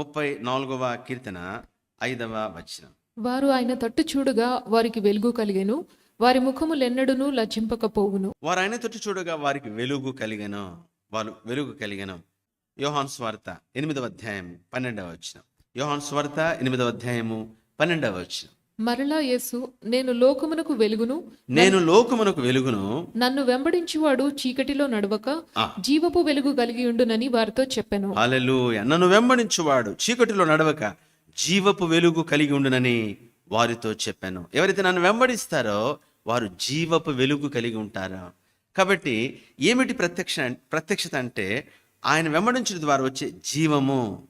ముప్పై నాలుగవ కీర్తన ఐదవ వచనం. వారు ఆయన తట్టు చూడగా వారికి వెలుగు కలిగెను వారి ముఖములెన్నడునూ లజ్జింపకపోవును. వారు ఆయన తొట్టు చూడగా వారికి వెలుగు కలిగను వారు వెలుగు కలిగను. యోహాన్ స్వార్త ఎనిమిదవ అధ్యాయం పన్నెండవ వచనం. యోహాన్ స్వార్త ఎనిమిదవ అధ్యాయము పన్నెండవ వచనం. మరలా యేసు నేను లోకమునకు వెలుగును నేను లోకమునకు వెలుగును. నన్ను వెంబడించువాడు చీకటిలో నడవక. జీవపు వెలుగు కలిగి ఉండునని వారితో చెప్పెను. హల్లెలూయా. నన్ను వెంబడించువాడు చీకటిలో నడవక జీవపు వెలుగు కలిగి ఉండునని వారితో చెప్పాను. ఎవరైతే నన్ను వెంబడిస్తారో వారు జీవపు వెలుగు కలిగి ఉంటారు. కాబట్టి ఏమిటి ప్రత్యక్ష ప్రత్యక్షత అంటే ఆయన వెంబడించడం ద్వారా వచ్చే జీవము.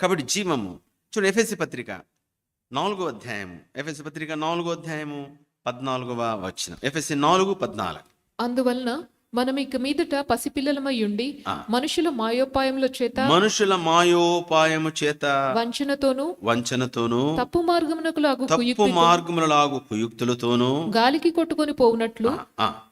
కాబట్టి జీవము. చూడండి ఎఫ్ఎస్సి పత్రిక. నాలుగో అధ్యాయము. ఎఫ్ఎస్సి పత్రిక నాలుగో అధ్యాయము పద్నాలుగవ వచ్చిన ఎఫ్ఎస్సి నాలుగు పద్నాలుగు. అందువలన మనం ఇక మీదట పసిపిల్లలమై ఉండి. మనుషుల మాయోపాయముల చేత మనుషుల మాయోపాయము చేత వంచనతోనూ వంచనతోనూ తప్పు మార్గమునకు లాగు తప్పు మార్గములలాగు కుయుక్తులతోనూ గాలికి కొట్టుకొని పోవునట్లు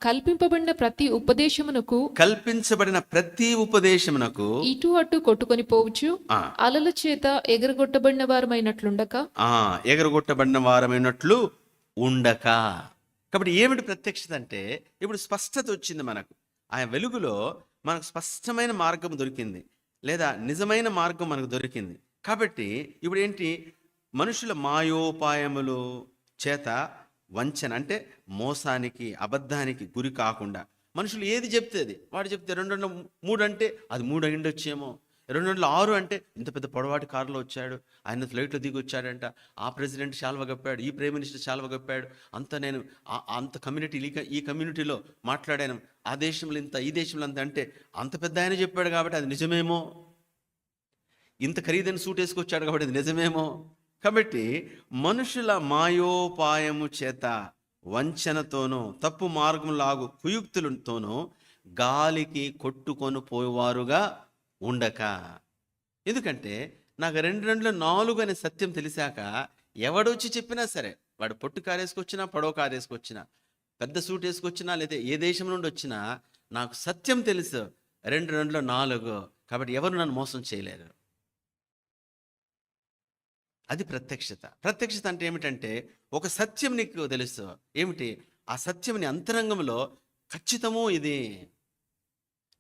కల్పింపబడిన ప్రతి ఉపదేశమునకు కల్పించబడిన ప్రతి ఉపదేశమునకు ఇటు అటు కొట్టుకొని పోవచ్చు. అలల చేత ఎగరగొట్టబడిన వారమైనట్లుండక. ఆ, ఎగరగొట్టబడిన వారమైనట్లు ఉండక. కాబట్టి ఏమిటి ప్రత్యక్షత అంటే ఇప్పుడు స్పష్టత వచ్చింది మనకు. ఆ వెలుగులో మనకు స్పష్టమైన మార్గం దొరికింది లేదా నిజమైన మార్గం మనకు దొరికింది. కాబట్టి ఇప్పుడు ఏంటి? మనుషుల మాయోపాయములు చేత వంచన అంటే మోసానికి అబద్ధానికి గురి కాకుండా మనుషులు ఏది చెప్తే అది. వాడు చెప్తే రెండు రెండు మూడు అంటే అది మూడు అయిండొచ్చేమో రెండు వందల ఆరు అంటే ఇంత పెద్ద పొడవాటి కారులో వచ్చాడు. ఆయన ఫ్లైట్లో దిగి వచ్చాడంట ఆ ప్రెసిడెంట్ శాల్వ గప్పాడు ఈ ప్రైమ్ మినిస్టర్ శాల్వ గప్పాడు అంత నేను అంత కమ్యూనిటీ ఈ ఈ కమ్యూనిటీలో మాట్లాడాను. ఆ దేశంలో ఇంత ఈ దేశంలో అంత అంటే అంత పెద్ద ఆయన చెప్పాడు కాబట్టి అది నిజమేమో? ఇంత ఖరీదైన సూట్ వేసుకొచ్చాడు కాబట్టి అది నిజమేమో? కాబట్టి మనుషుల మాయోపాయము చేత వంచనతోనూ తప్పు మార్గంలాగు కుయుక్తులతోనూ గాలికి కొట్టుకొని పోయేవారుగా ఉండక. ఎందుకంటే నాకు రెండు రెండులో నాలుగు అనే సత్యం తెలిసాక ఎవడొచ్చి చెప్పినా సరే వాడు పొట్టు కారేసుకొచ్చినా పడవ కారేసుకొచ్చినా పెద్ద సూట్ వేసుకొచ్చినా లేదా ఏ దేశం నుండి వచ్చినా నాకు సత్యం తెలుసు. రెండు రెండులో నాలుగు. కాబట్టి ఎవరు నన్ను మోసం చేయలేరు. అది ప్రత్యక్షత. ప్రత్యక్షత అంటే ఏమిటంటే ఒక సత్యం నీకు తెలుసు. ఏమిటి? ఆ సత్యం నీ అంతరంగంలో ఖచ్చితము ఇది.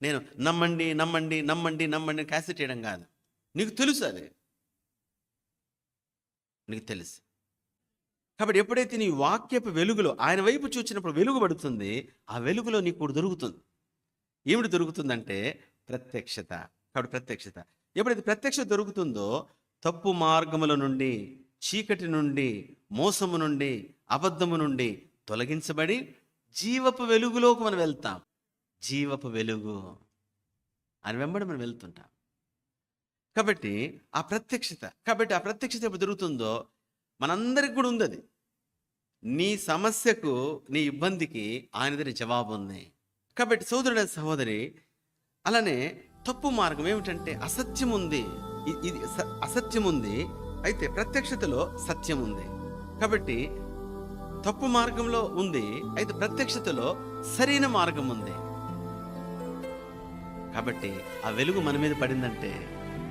నేను నమ్మండి నమ్మండి నమ్మండి నమ్మండి క్యాసెట్ చేయడం కాదు. నీకు తెలుసు అది. నీకు తెలుసు. కాబట్టి ఎప్పుడైతే నీ వాక్యపు వెలుగులో ఆయన వైపు చూచినప్పుడు వెలుగు పడుతుంది ఆ వెలుగులో నీకు దొరుకుతుంది. ఏమిటి దొరుకుతుందంటే ప్రత్యక్షత. కాబట్టి ప్రత్యక్షత. ఎప్పుడైతే ప్రత్యక్షత దొరుకుతుందో తప్పు మార్గముల నుండి చీకటి నుండి మోసము నుండి అబద్ధము నుండి తొలగించబడి జీవపు వెలుగులోకి మనం వెళ్తాం. జీవపు వెలుగు అని వెంబడి మనం వెళ్తుంటాం. కాబట్టి ఆ ప్రత్యక్షత కాబట్టి ఆ ప్రత్యక్షత ఎప్పుడు జరుగుతుందో మనందరికి కూడా ఉంది అది నీ సమస్యకు నీ ఇబ్బందికి ఆయన దగ్గర జవాబు ఉంది. కాబట్టి సోదరుడ సహోదరి అలానే తప్పు మార్గం ఏమిటంటే అసత్యం ఉంది. ఇది స- అసత్యం ఉంది. అయితే ప్రత్యక్షతలో సత్యం ఉంది. కాబట్టి తప్పు మార్గంలో ఉంది. అయితే ప్రత్యక్షతలో సరైన మార్గం ఉంది. కాబట్టి ఆ వెలుగు మన మీద పడిందంటే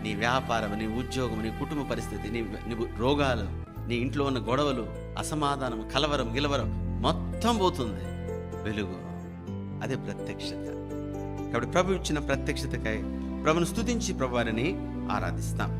నీ వ్యాపారం నీ ఉద్యోగం నీ కుటుంబ పరిస్థితి నీ నీ రోగాలు నీ ఇంట్లో ఉన్న గొడవలు అసమాధానం కలవరం గిలవరం మొత్తం పోతుంది. వెలుగు అదే ప్రత్యక్షత. కాబట్టి ప్రభు ఇచ్చిన ప్రత్యక్షతకై ప్రభును స్తుతించి ప్రభువారిని ఆరాధిస్తాం.